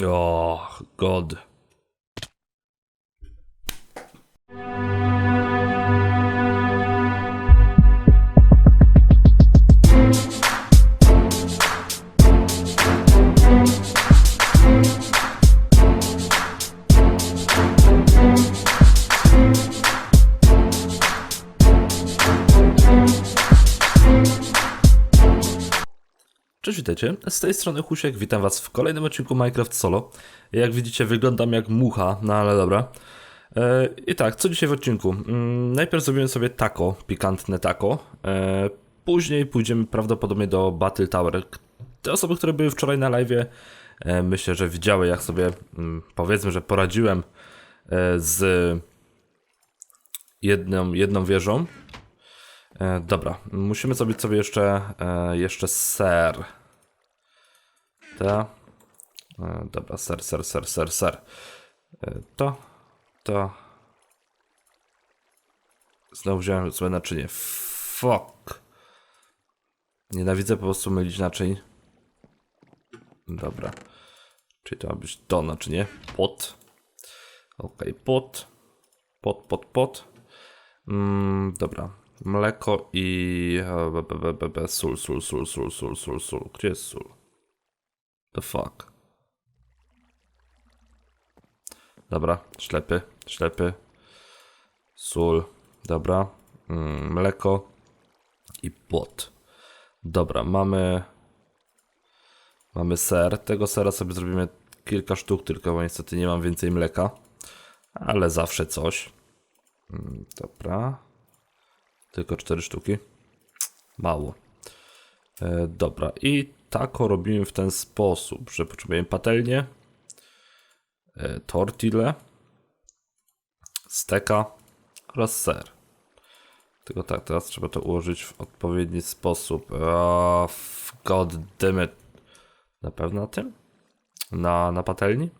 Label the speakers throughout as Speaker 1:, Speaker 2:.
Speaker 1: Oh, God. Witajcie. Z tej strony Husiek, witam was w kolejnym odcinku Minecraft Solo. Jak widzicie, wyglądam jak mucha, no ale dobra. E, I tak, co dzisiaj w odcinku? Mm, najpierw zrobimy sobie taco, pikantne taco. E, później pójdziemy prawdopodobnie do Battle Tower. Te osoby, które były wczoraj na live, e, myślę, że widziały, jak sobie mm, powiedzmy, że poradziłem z jedną, jedną wieżą. Dobra, musimy zrobić sobie jeszcze, jeszcze ser. Ta. E, dobra, ser, ser, ser, ser, ser. E, to, to. Znowu wziąłem złe naczynie. Fuck. Nienawidzę po prostu mylić naczyń. Dobra. Czyli to ma być to naczynie. Pot. Ok, pot. Pot, pot, pot. Mm, dobra. Mleko i e, sól, sól, sól, sól, sól, sól, sól. Gdzie jest sól? The fuck. Dobra, ślepy, ślepy. Sól, dobra. Mm, mleko i płot. Dobra, mamy... Mamy ser. Tego sera sobie zrobimy kilka sztuk tylko, bo niestety nie mam więcej mleka. Ale zawsze coś. Mm, Dobra. Tylko cztery sztuki. Mało. E, dobra, i tako robimy w ten sposób, że potrzebujemy patelnię, e, tortille, steka oraz ser. Tylko tak, teraz trzeba to ułożyć w odpowiedni sposób. Uh, God damn it. Na pewno na tym? Na, na patelni?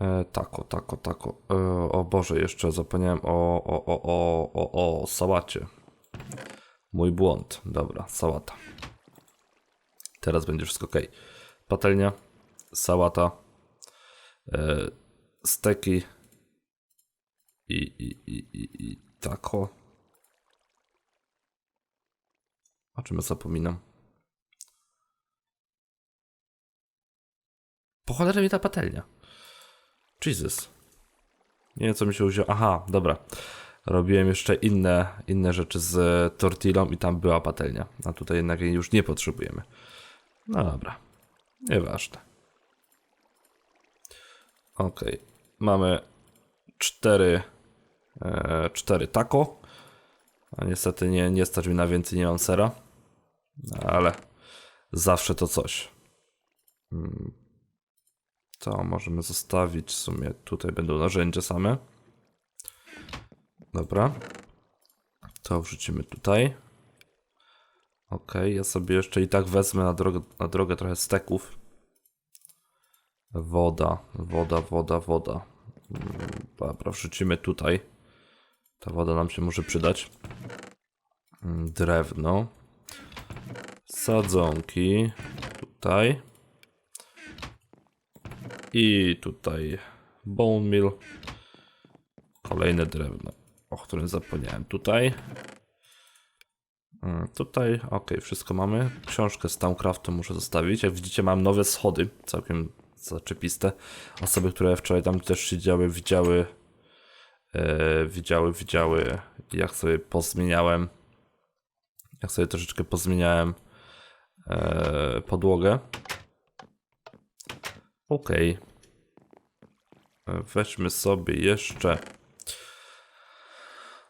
Speaker 1: E, tako, tako, tako. E, o Boże, jeszcze zapomniałem o, o, o, o, o, o sałacie. Mój błąd. Dobra, sałata. Teraz będzie wszystko ok. Patelnia, sałata, e, steki i, i, i, i, i tako. O czym ja zapominam? Po cholerę mi ta patelnia. Jesus. Nie wiem, co mi się wzięło. Aha, dobra. Robiłem jeszcze inne, inne rzeczy z tortillą i tam była patelnia. A tutaj jednak jej już nie potrzebujemy. No dobra. Nieważne. Ok. Mamy cztery, e, cztery taco. A niestety nie, nie stać mi na więcej, nie mam sera. Ale zawsze to coś. To możemy zostawić w sumie. Tutaj będą narzędzia same. Dobra. To wrzucimy tutaj. Ok, ja sobie jeszcze i tak wezmę na drogę, na drogę trochę steków. Woda, woda, woda, woda. Mm, Dobra, wrzucimy tutaj. Ta woda nam się może przydać. Mm, Drewno. Sadzonki. Tutaj. I tutaj bone meal. Kolejne drewno, o którym zapomniałem. Tutaj. Mm, Tutaj, ok, wszystko mamy. Książkę z Towncraftu muszę zostawić. Jak widzicie, mam nowe schody, całkiem zaczepiste. Osoby, które wczoraj tam też siedziały, widziały, e, widziały, widziały, jak sobie pozmieniałem, jak sobie troszeczkę pozmieniałem e, podłogę. Ok. Weźmy sobie jeszcze.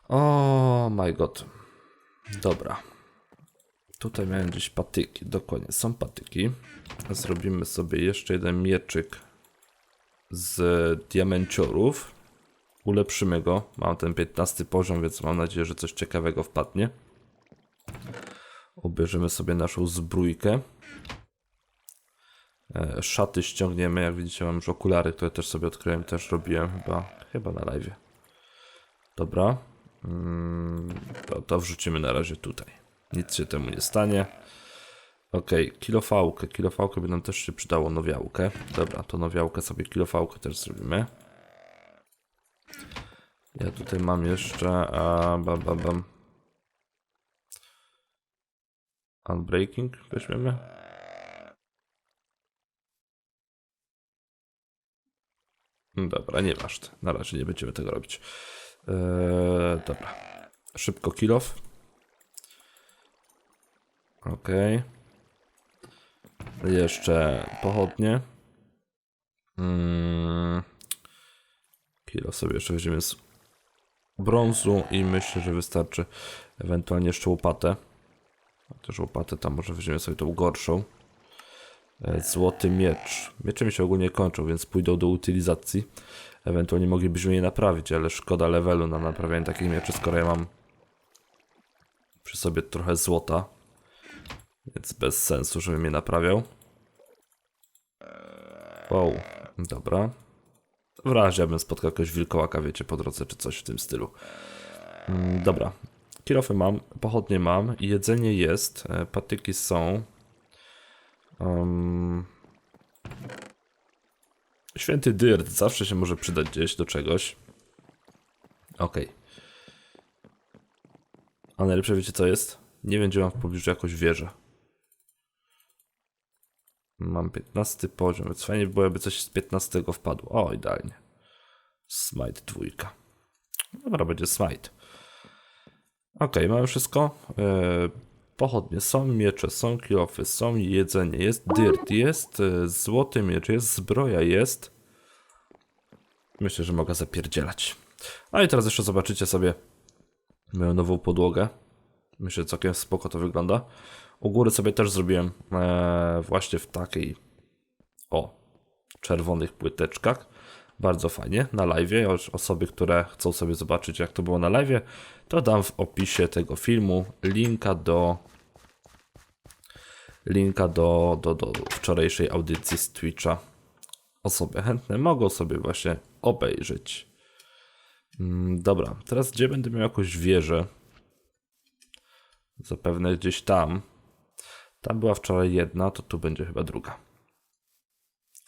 Speaker 1: O my god. Dobra. Tutaj miałem gdzieś patyki. Dokładnie, są patyki. Zrobimy sobie jeszcze jeden mieczyk z diamenciorów. Ulepszymy go. Mam ten 15 poziom, więc mam nadzieję, że coś ciekawego wpadnie. Ubierzemy sobie naszą zbrójkę. E, Szaty ściągniemy, jak widzicie mam już okulary, które też sobie odkryłem, też robiłem chyba, chyba na live. Dobra. Mm, To, to wrzucimy na razie tutaj. Nic się temu nie stanie. Okej, kilofałkę. Kilofałkę by nam też się przydało nowiałkę. Dobra, to nowiałkę sobie kilofałkę też zrobimy. Ja tutaj mam jeszcze. A, bam, bam, bam. Unbreaking weźmiemy. Dobra, nie masz. Na razie nie będziemy tego robić. Eee, dobra. Szybko kilof. Okej. Jeszcze pochodnie. Mm. Kilo sobie jeszcze weźmiemy z brązu i myślę, że wystarczy ewentualnie jeszcze łopatę. Chociaż łopatę tam może weźmiemy sobie tą gorszą. E, Złoty miecz. Miecze mi się ogólnie kończą, więc pójdą do utylizacji. Ewentualnie moglibyśmy je naprawić, ale szkoda levelu na naprawianie takich mieczy, skoro ja mam przy sobie trochę złota. Więc bez sensu, żebym je naprawiał. Wow, dobra. W razie bym spotkał jakiegoś wilkołaka, wiecie, po drodze, czy coś w tym stylu. Mm, dobra. Kirofy mam, pochodnie mam, jedzenie jest, e, patyki są. Um, święty dyrt zawsze się może przydać gdzieś do czegoś. Okej. A najlepsze wiecie co jest? Nie gdzie mam w pobliżu jakąś wieżę. Mam 15 poziom, więc fajnie by było, jakby coś z 15 wpadło. O, idealnie. Smite dwójka. Dobra, będzie smite. Okej, mamy wszystko. Eee, pochodnie są, miecze są, kilofy są, jedzenie jest, dirt jest, e, złoty miecz jest, zbroja jest. Myślę, że mogę zapierdzielać. A i teraz jeszcze zobaczycie sobie moją nową podłogę. Myślę, że całkiem spoko to wygląda. U góry sobie też zrobiłem e, właśnie w takiej o czerwonych płyteczkach. Bardzo fajnie na live. Osoby, które chcą sobie zobaczyć, jak to było na live, to dam w opisie tego filmu linka do linka do, do, do wczorajszej audycji z Twitcha. Osoby chętne mogą sobie właśnie obejrzeć. Mm, dobra, teraz gdzie będę miał jakąś wieżę? Zapewne gdzieś tam. Tam była wczoraj jedna, to tu będzie chyba druga.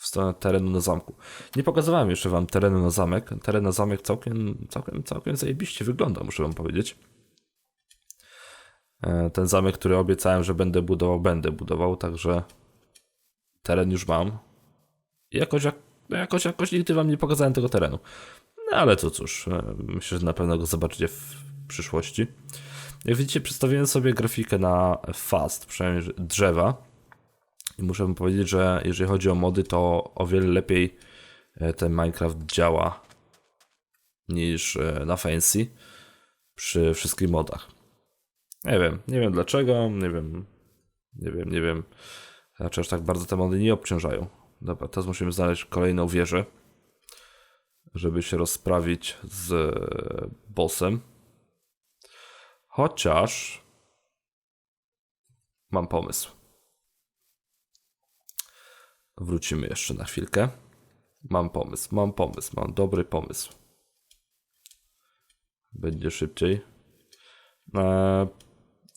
Speaker 1: W stronę terenu na zamku. Nie pokazywałem jeszcze wam terenu na zamek. Teren na zamek całkiem, całkiem, całkiem zajebiście wygląda, muszę wam powiedzieć. E, Ten zamek, który obiecałem, że będę budował, będę budował, także teren już mam. I jakoś, jak, jakoś, jakoś nigdy wam nie pokazałem tego terenu. No ale to cóż, e, myślę, że na pewno go zobaczycie w przyszłości. Jak widzicie, przedstawiłem sobie grafikę na fast, przynajmniej drzewa. I muszę wam powiedzieć, że jeżeli chodzi o mody, to o wiele lepiej e, ten Minecraft działa niż e, na fancy przy wszystkich modach. Nie wiem, nie wiem dlaczego, nie wiem, nie wiem, nie wiem. Raczej aż tak bardzo te mody nie obciążają. Dobra, teraz musimy znaleźć kolejną wieżę, żeby się rozprawić z e, bossem. Chociaż mam pomysł. Wrócimy jeszcze na chwilkę. Mam pomysł, mam pomysł, mam dobry pomysł. Będzie szybciej. Eee,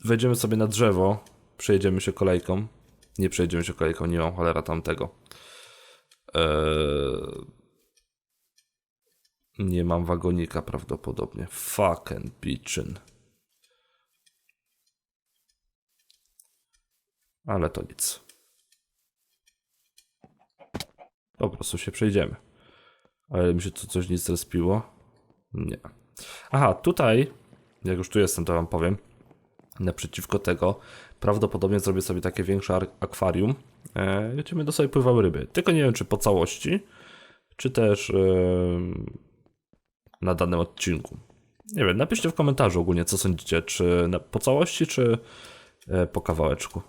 Speaker 1: wejdziemy sobie na drzewo, przejedziemy się kolejką. Nie przejedziemy się kolejką, nie mam cholera tamtego. Eee, nie mam wagonika prawdopodobnie. Fucking bitchin. Ale to nic. Po prostu się przejdziemy. Ale mi się tu coś nie zrespiło? Nie. Aha, tutaj, jak już tu jestem, to wam powiem. Naprzeciwko tego prawdopodobnie zrobię sobie takie większe ar- akwarium, e, gdzie będą sobie pływały ryby. Tylko nie wiem, czy po całości, czy też e, na danym odcinku. Nie wiem, napiszcie w komentarzu ogólnie, co sądzicie, czy na, po całości, czy e, po kawałeczku.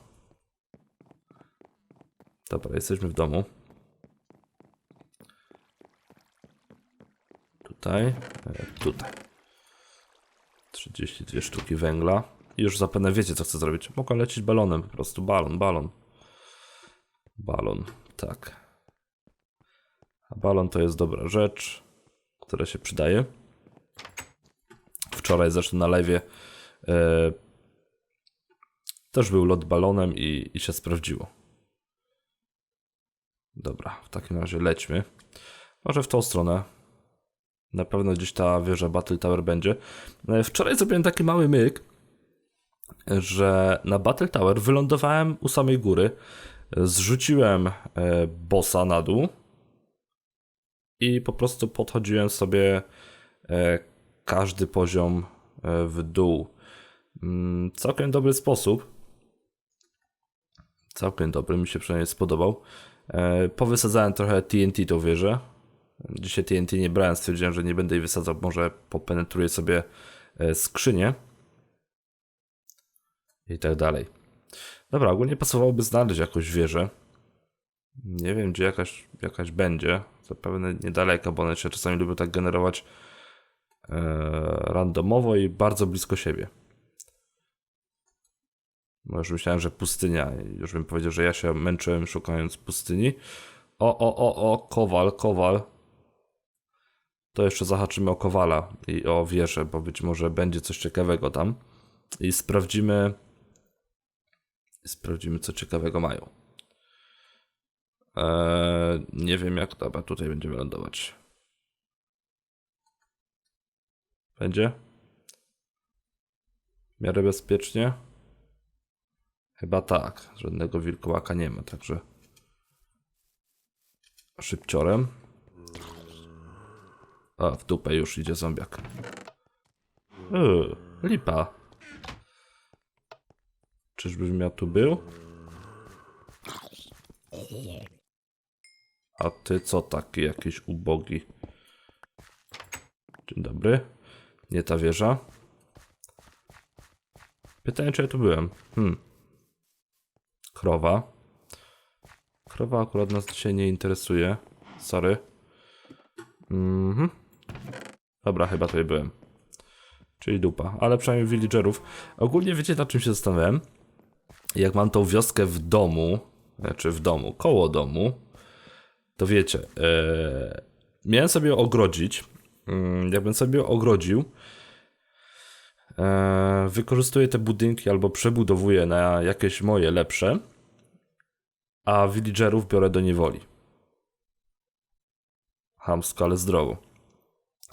Speaker 1: Dobra, jesteśmy w domu. Tutaj, e, tutaj. 32 sztuki węgla. I już zapewne wiecie, co chcę zrobić. Mogę lecieć balonem, po prostu balon, balon. Balon, tak. A balon to jest dobra rzecz, która się przydaje. Wczoraj zresztą na live e, Też był lot balonem i, i się sprawdziło. Dobra, w takim razie lećmy. Może w tą stronę. Na pewno gdzieś ta wieża Battle Tower będzie. E, Wczoraj zrobiłem taki mały myk, że na Battle Tower wylądowałem u samej góry, zrzuciłem e, bossa na dół i po prostu podchodziłem sobie e, każdy poziom w dół. Mm, Całkiem dobry sposób. Całkiem dobry, mi się przynajmniej spodobał. Powysadzałem trochę TNT tą wieżę. Dzisiaj TNT nie brałem, stwierdziłem, że nie będę jej wysadzał, może popenetruję sobie e, skrzynię. I tak dalej. Dobra, ogólnie pasowałoby znaleźć jakąś wieżę. Nie wiem, gdzie jakaś, jakaś będzie. Zapewne niedaleko, bo one się czasami lubią tak generować e, randomowo i bardzo blisko siebie. No już myślałem, że pustynia. Już bym powiedział, że ja się męczyłem szukając pustyni. O, o, o, o, kowal, kowal. To jeszcze zahaczymy o kowala i o wieżę, bo być może będzie coś ciekawego tam. I sprawdzimy. Sprawdzimy, co ciekawego mają. Eee, nie wiem, jak. Dobra, tutaj będziemy lądować. Będzie? W miarę bezpiecznie? Chyba tak. Żadnego wilkołaka nie ma, także. Szybciorem. A, w dupę już idzie zombiak. Yy, lipa. Czyżbym ja tu był? A ty co taki jakiś ubogi? Dzień dobry. Nie ta wieża. Pytanie, czy ja tu byłem? Hmm. Krowa. Krowa akurat nas dzisiaj nie interesuje. Sorry. Mhm. Dobra, chyba tutaj byłem. Czyli dupa, ale przynajmniej villagerów. Ogólnie wiecie nad czym się zastanawiałem? Jak mam tą wioskę w domu, znaczy w domu, koło domu, to wiecie, e, miałem sobie ogrodzić. Mm, Jakbym sobie ogrodził, e, wykorzystuję te budynki albo przebudowuję na jakieś moje lepsze, a villagerów biorę do niewoli. Hamsko, ale zdrowo.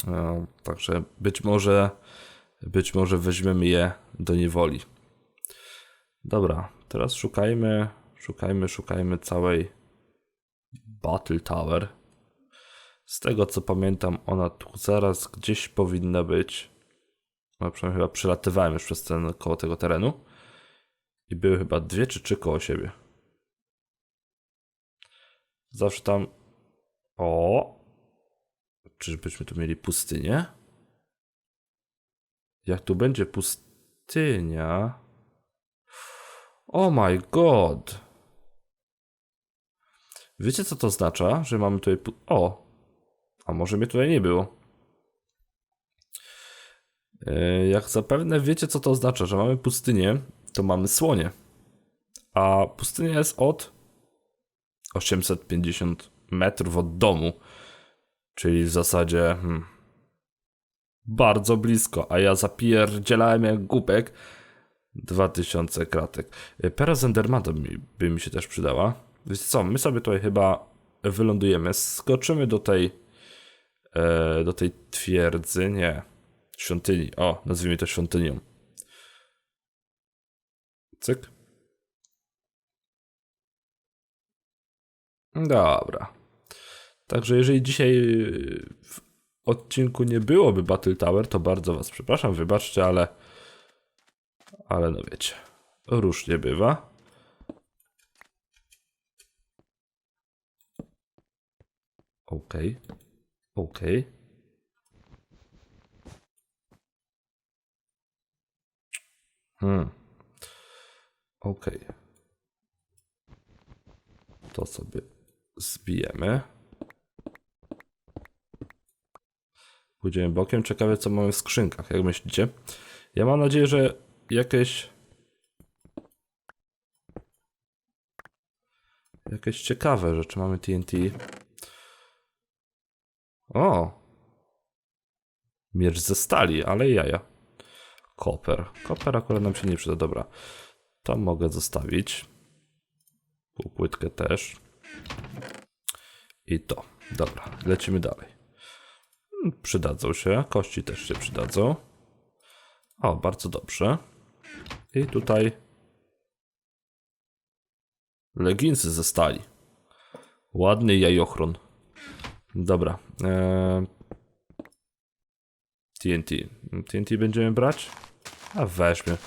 Speaker 1: E, Także być może, być może weźmiemy je do niewoli. Dobra, teraz szukajmy, szukajmy, szukajmy całej Battle Tower. Z tego co pamiętam, ona tu zaraz gdzieś powinna być. No, przynajmniej chyba przelatywałem już przez ten koło tego terenu. I były chyba dwie czy trzy koło siebie. Zawsze tam. O! Czyżbyśmy tu mieli pustynię? Jak tu będzie pustynia. Oh my god! Wiecie co to oznacza? Że mamy tutaj. O! A może mnie tutaj nie było? Yy, Jak zapewne wiecie, co to oznacza, że mamy pustynię, to mamy słonie. A pustynia jest od 850 metrów od domu. Czyli w zasadzie hmm, bardzo blisko, a ja zapierdzielałem jak głupek 2000 kratek. Y, Pera z by, mi się też przydała. Wiecie co, my sobie tutaj chyba wylądujemy, skoczymy do tej e, do tej twierdzy, nie, świątyni, o, nazwijmy to świątynią. Cyk. Dobra. Także jeżeli dzisiaj yy, w odcinku nie byłoby Battle Tower, to bardzo was przepraszam, wybaczcie, ale ale no wiecie, różnie bywa. Okej. Okej. Hmm. Okej. To sobie zbijemy. Pójdziemy bokiem. Ciekawe, co mamy w skrzynkach, jak myślicie? Ja mam nadzieję, że jakieś. Jakieś ciekawe rzeczy mamy TNT. O! Miecz ze stali, ale jaja. Koper. Koper akurat nam się nie przyda, dobra. To mogę zostawić. Półpłytkę też. I to. Dobra, lecimy dalej. Przydadzą się, kości też się przydadzą. O, bardzo dobrze. I tutaj leginsy ze stali. Ładny jajochron. Dobra. Eee... TNT. TNT będziemy brać? A weźmy.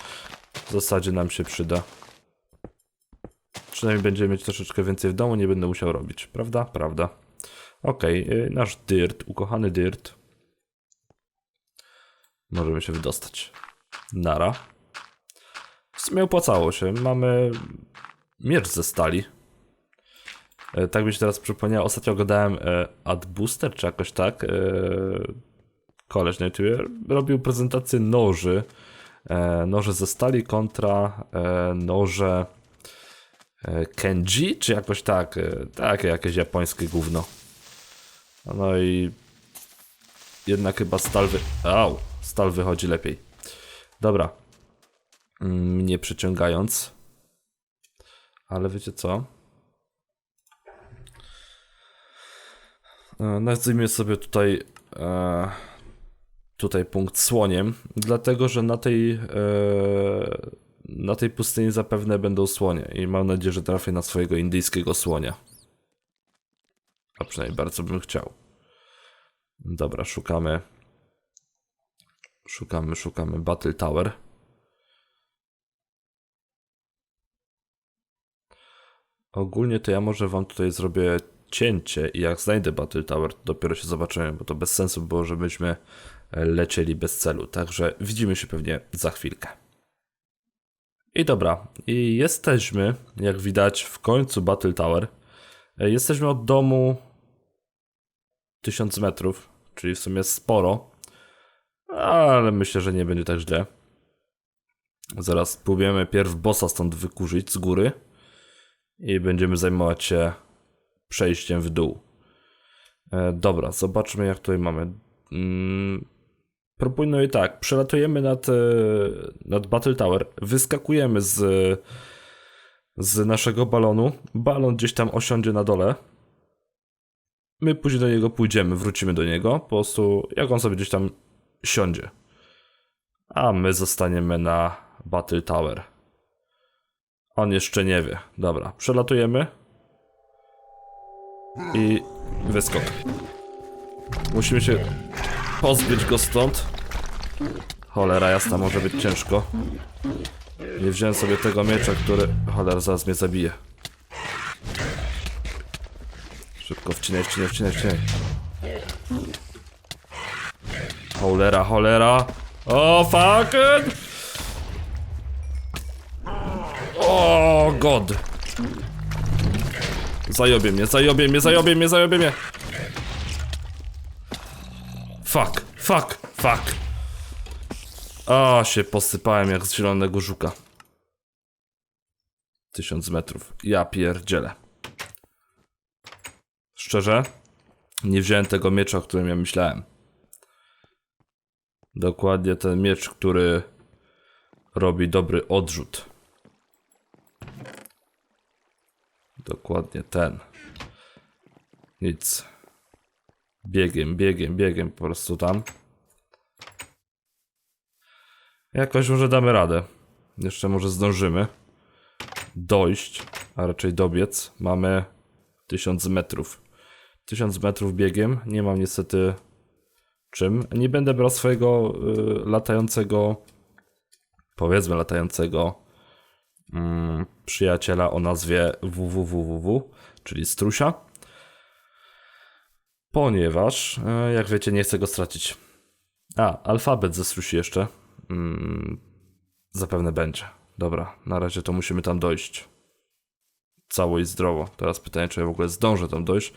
Speaker 1: W zasadzie nam się przyda. Przynajmniej będziemy mieć troszeczkę więcej w domu, nie będę musiał robić. Prawda? Prawda. Okej, y, nasz dirt, ukochany dirt. Możemy się wydostać. Nara. W sumie opłacało się. Mamy miecz ze stali. E, Tak mi się teraz przypomniało. Ostatnio oglądałem e, Ad Booster, czy jakoś tak. Koleś na YouTubie robił prezentację noży. E, noże ze stali kontra noże Kenji, czy jakoś tak. Takie jakieś japońskie gówno. No i jednak chyba stal wy... Au, stal wychodzi lepiej. Dobra. Mm, Nie przyciągając. Ale wiecie co? E, Nazwijmy sobie tutaj e, tutaj punkt słoniem, dlatego że na tej e, na tej pustyni zapewne będą słonie i mam nadzieję, że trafię na swojego indyjskiego słonia. A przynajmniej bardzo bym chciał. Dobra, szukamy szukamy, szukamy Battle Tower. Ogólnie to ja może wam tutaj zrobię cięcie i jak znajdę Battle Tower, to dopiero się zobaczymy, bo to bez sensu było, żebyśmy lecieli bez celu. Także widzimy się pewnie za chwilkę. I dobra, i jesteśmy, jak widać, w końcu Battle Tower. E, Jesteśmy od domu 1000 metrów, czyli w sumie sporo, ale myślę, że nie będzie tak źle. Zaraz spróbujemy pierw bossa stąd wykurzyć z góry i będziemy zajmować się przejściem w dół. E, dobra, zobaczmy jak tutaj mamy. Mm, proponuję tak, przelatujemy nad, e, nad Battle Tower, wyskakujemy z, z naszego balonu, balon gdzieś tam osiądzie na dole. My później do niego pójdziemy, wrócimy do niego, po prostu jak on sobie gdzieś tam siądzie. A my zostaniemy na Battle Tower. On jeszcze nie wie. Dobra, przelatujemy. I wyskok. Musimy się pozbyć go stąd. Cholera jasna, może być ciężko. Nie wziąłem sobie tego miecza, który... Cholera, zaraz mnie zabije. Szybko wcinaj, wcinaj, wcinaj, wcinaj. Cholera, cholera. O, fuck it! O, god. Zajobie mnie, zajobie mnie, zajobie mnie, zajobie mnie. Fuck, fuck, fuck. A, się posypałem jak z zielonego żuka. Tysiąc metrów. Ja pierdzielę. Szczerze, nie wziąłem tego miecza, o którym ja myślałem. Dokładnie ten miecz, który robi dobry odrzut. Dokładnie ten. Nic. Biegiem, biegiem, biegiem po prostu tam. Jakoś może damy radę. Jeszcze może zdążymy dojść, a raczej dobiec. Mamy 1000 metrów. 1000 metrów biegiem. Nie mam niestety czym. Nie będę brał swojego y, latającego, powiedzmy latającego mm, przyjaciela o nazwie www, czyli strusia. Ponieważ, e, jak wiecie, nie chcę go stracić. A, alfabet ze strusi jeszcze. Mm, zapewne będzie. Dobra, na razie to musimy tam dojść. Cało i zdrowo. Teraz pytanie, czy ja w ogóle zdążę tam dojść,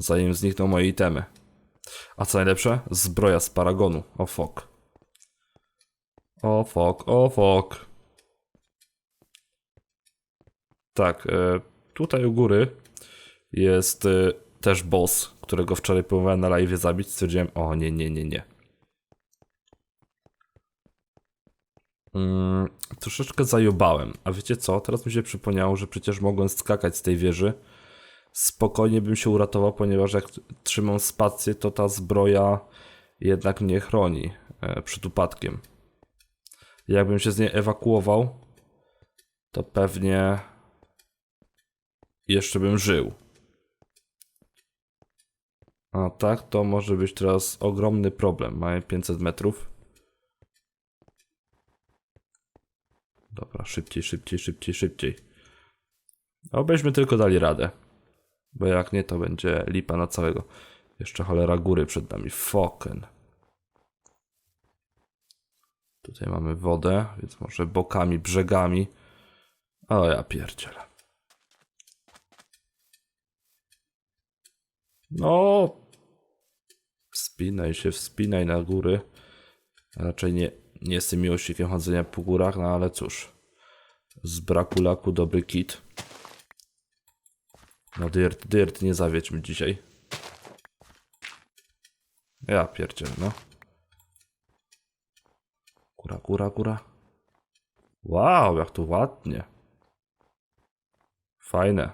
Speaker 1: zanim znikną moje itemy. A co najlepsze? Zbroja z paragonu. O fuck. O fuck, o fuck. Tak, e, tutaj u góry jest e, też boss, którego wczoraj próbowałem na live zabić. Stwierdziłem, o nie, nie, nie, nie. Mm, troszeczkę zajobałem. A wiecie co? Teraz mi się przypomniało, że przecież mogłem skakać z tej wieży. Spokojnie bym się uratował, ponieważ jak trzymam spację, to ta zbroja jednak mnie chroni e, przed upadkiem. Jakbym się z niej ewakuował, to pewnie jeszcze bym żył. A tak, to może być teraz ogromny problem. Mamy 500 metrów. Dobra, szybciej, szybciej, szybciej, szybciej. Obyśmy tylko dali radę. Bo jak nie, to będzie lipa na całego. Jeszcze cholera góry przed nami. Foken. Tutaj mamy wodę, więc może bokami, brzegami. O ja pierdzielę. No. Wspinaj się, wspinaj na góry. Raczej nie, nie jestem miłośnikiem chodzenia po górach, no ale cóż. Z braku laku dobry kit. No dirt, dirt, nie zawiedźmy dzisiaj. Ja pierdzielę, no. Góra, góra, góra. Wow, jak to ładnie. Fajne.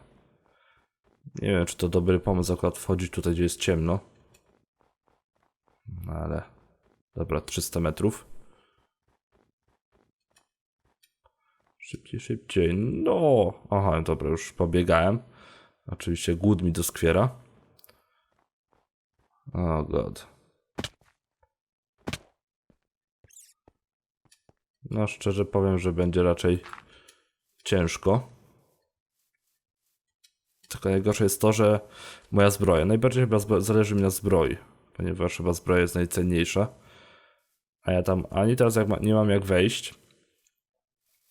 Speaker 1: Nie wiem, czy to dobry pomysł akurat wchodzić tutaj, gdzie jest ciemno. No ale... Dobra, 300 metrów. Szybciej, szybciej. No! Aha, dobra, już pobiegałem. Oczywiście głód mi doskwiera. O god. No, szczerze powiem, że będzie raczej ciężko. Tylko najgorsze jest to, że moja zbroja. Najbardziej chyba zależy mi na zbroi, ponieważ chyba zbroja jest najcenniejsza. A ja tam ani teraz ma, nie mam jak wejść,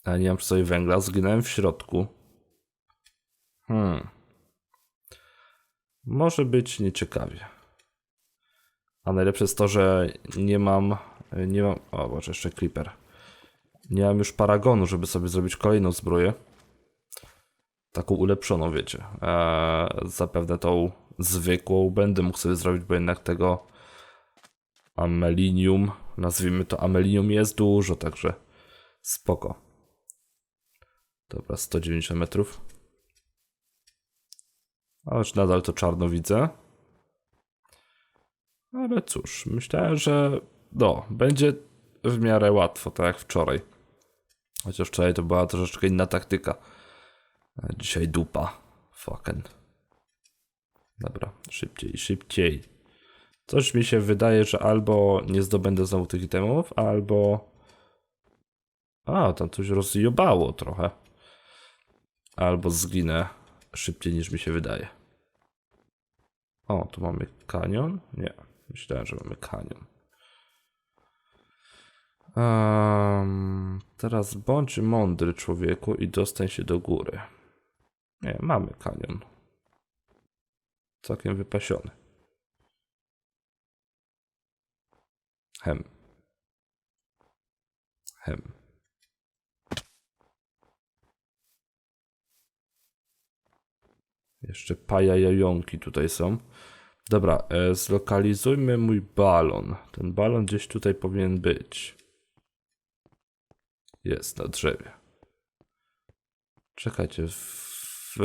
Speaker 1: a nie mam przy sobie węgla, zginąłem w środku. Hmm. Może być nieciekawie. A najlepsze jest to, że nie mam. Nie mam. O, Boże, jeszcze creeper. Nie mam już paragonu, żeby sobie zrobić kolejną zbroję. Taką ulepszoną, wiecie. Eee, zapewne tą zwykłą będę mógł sobie zrobić, bo jednak tego amelinium, nazwijmy to amelinium, jest dużo, także spoko. Dobra, 190 metrów. Ależ nadal to czarno widzę. Ale cóż, myślałem, że no, będzie w miarę łatwo, tak jak wczoraj. Chociaż wczoraj to była troszeczkę inna taktyka. A dzisiaj dupa. Fucking. Dobra, szybciej, szybciej. Coś mi się wydaje, że albo nie zdobędę znowu tych itemów, albo... A, tam coś rozjobało trochę. Albo zginę szybciej niż mi się wydaje. O, tu mamy kanion? Nie, myślałem, że mamy kanion. Em, teraz bądź mądry człowieku i dostań się do góry. Nie, mamy kanion. Całkiem wypasiony. Hem. Hem. Jeszcze pajajajonki tutaj są. Dobra, e, zlokalizujmy mój balon. Ten balon gdzieś tutaj powinien być. Jest na drzewie. Czekajcie, w,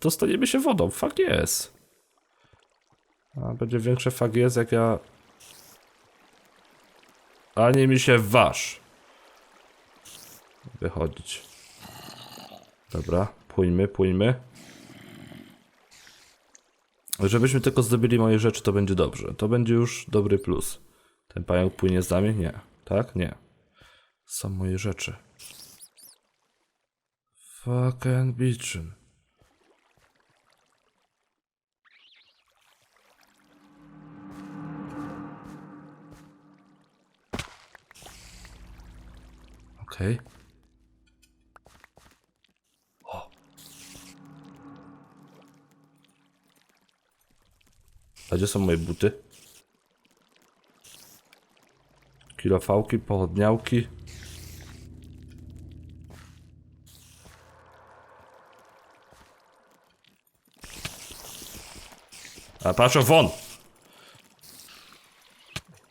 Speaker 1: dostaniemy się wodą. Fakt jest. A będzie większe fakt jest, jak ja. Ani mi się waż. Wychodzić. Dobra, płyńmy, płyńmy. Żebyśmy tylko zdobyli moje rzeczy, to będzie dobrze. To będzie już dobry plus. Ten pająk płynie z nami? Nie. Tak? Nie. Są moje rzeczy. Fucking bitchin. Okej. O. A gdzie są moje buty? Kilofałki, pochodniałki. A patrz won!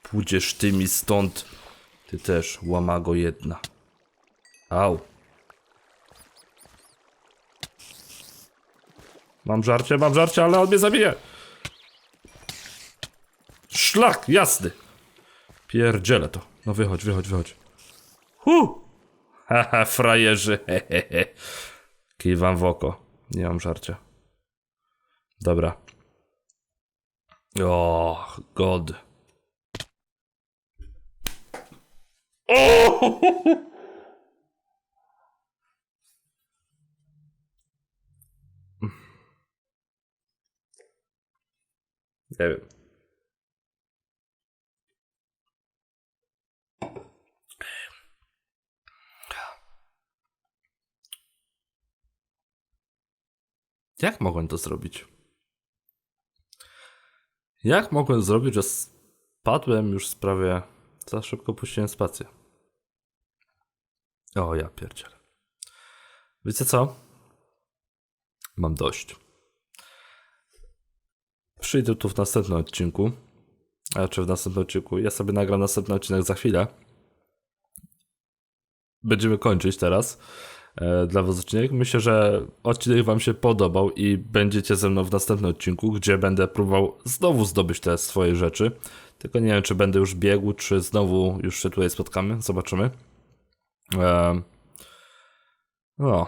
Speaker 1: Pójdziesz ty mi stąd. Ty też, łamago jedna. Au. Mam żarcie, mam żarcie, ale on mnie zabije. Szlak, jasny. Pierdzielę to. No wychodź, wychodź, wychodź. Hu! Haha, frajerzy. Hehehe. Kij wam w oko. Nie mam żarcia. Dobra. O, god. O! Nie wiem. Jak mogłem to zrobić? Jak mogłem zrobić, że spadłem już z prawie... Za szybko puściłem spację. O, ja pierdzielę. Wiecie co? Mam dość. Przyjdę tu w następnym odcinku. A czy w następnym odcinku? Ja sobie nagram następny odcinek za chwilę. Będziemy kończyć teraz dla was odcinek. Myślę, że odcinek wam się podobał i będziecie ze mną w następnym odcinku, gdzie będę próbował znowu zdobyć te swoje rzeczy. Tylko nie wiem, czy będę już biegł, czy znowu już się tutaj spotkamy. Zobaczymy. E, no.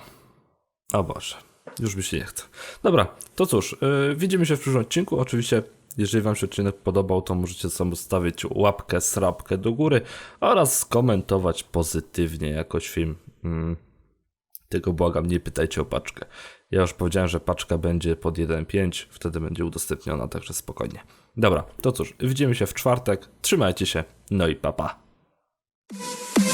Speaker 1: O Boże. Już mi się nie chce. Dobra, to cóż, yy, widzimy się w przyszłym odcinku. Oczywiście, jeżeli Wam się odcinek podobał, to możecie sobie stawić łapkę, srapkę do góry oraz skomentować pozytywnie jakoś film. Mm. Tego błagam, nie pytajcie o paczkę. Ja już powiedziałem, że paczka będzie pod 1.5, wtedy będzie udostępniona, także spokojnie. Dobra, to cóż, widzimy się w czwartek, trzymajcie się, no i papa. Pa.